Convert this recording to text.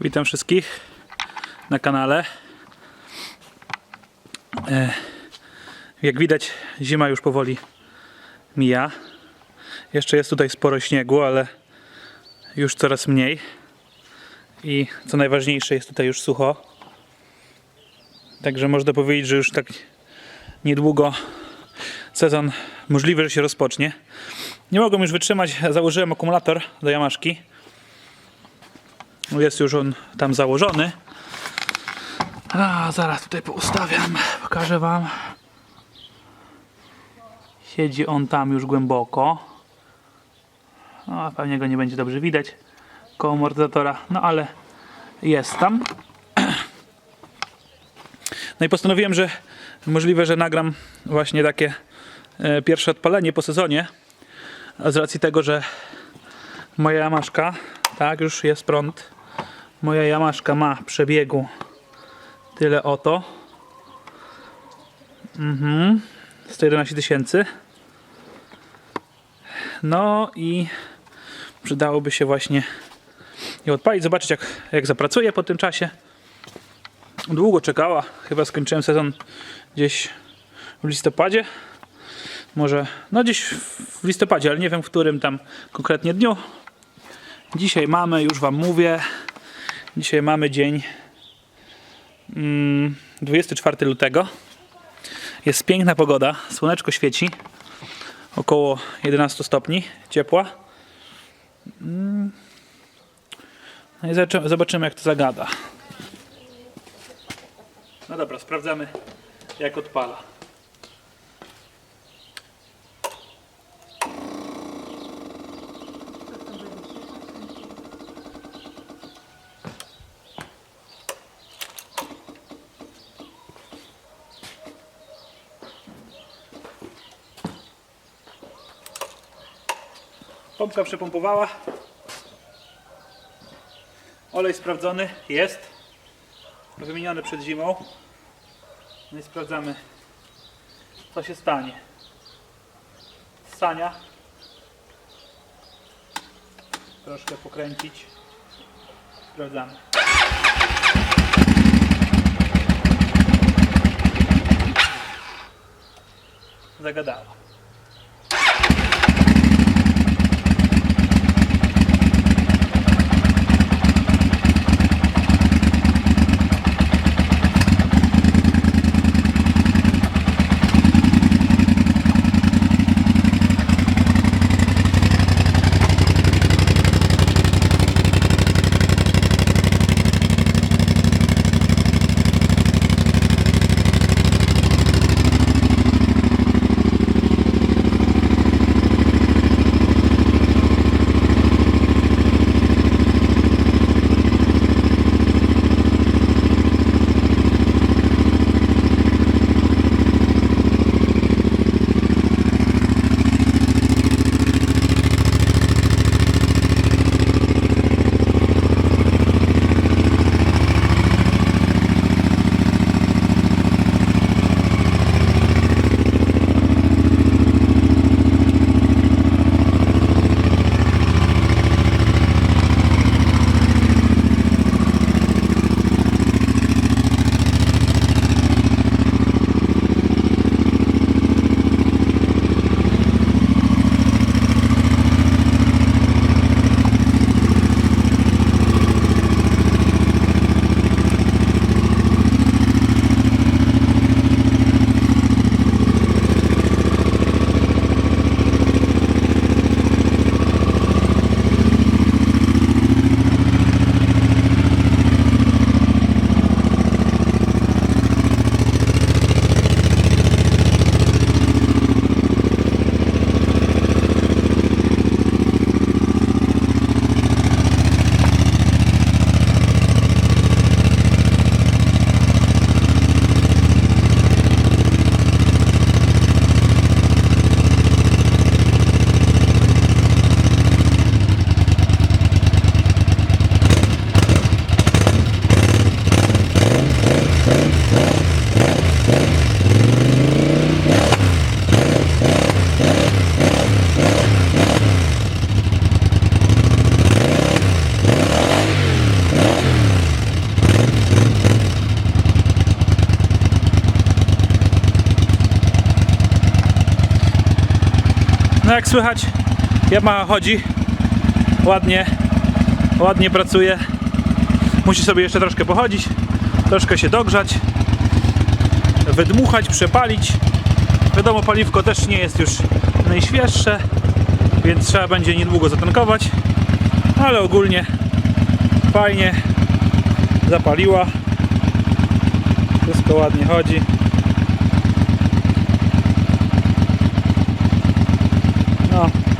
Witam wszystkich na kanale. E, Jak widać, zima już powoli mija. Jeszcze jest tutaj sporo śniegu, ale już coraz mniej. I co najważniejsze, jest tutaj już sucho. Także można powiedzieć, że już tak niedługo sezon możliwe, że się rozpocznie. Nie mogłem już wytrzymać, założyłem akumulator do Yamaszki. Jest już on tam założony. A, zaraz tutaj poustawiam, pokażę Wam. Siedzi on tam już głęboko. No, pewnie go nie będzie dobrze widać koło amortyzatora, no ale jest tam. No i postanowiłem, że możliwe, że nagram właśnie takie e, pierwsze odpalenie po sezonie. Z racji tego, że moja jamaszka, tak, już jest prąd. Moja jamaszka ma przebiegu tyle oto. Mhm. 111 tysięcy. No i przydałoby się właśnie je odpalić, zobaczyć jak, jak zapracuje po tym czasie. Długo czekała, chyba skończyłem sezon gdzieś w listopadzie. Może, no gdzieś w listopadzie, ale nie wiem w którym tam konkretnie dniu. Dzisiaj mamy, już Wam mówię, dzisiaj mamy dzień mm, 24 lutego. Jest piękna pogoda, słoneczko świeci, około 11 stopni ciepła. Mm. No i zobaczymy jak to zagada. No dobra, sprawdzamy jak odpala. Pompka przepompowała. Olej sprawdzony jest. Wymieniony przed zimą. No i sprawdzamy co się stanie. Sania. Troszkę pokręcić. Sprawdzamy. Zagadała. Jak słychać, Yamaha chodzi ładnie, ładnie pracuje. Musi sobie jeszcze troszkę pochodzić, troszkę się dogrzać, wydmuchać, przepalić. Wiadomo, paliwko też nie jest już najświeższe, więc trzeba będzie niedługo zatankować, ale ogólnie fajnie zapaliła. Wszystko ładnie chodzi. Oh.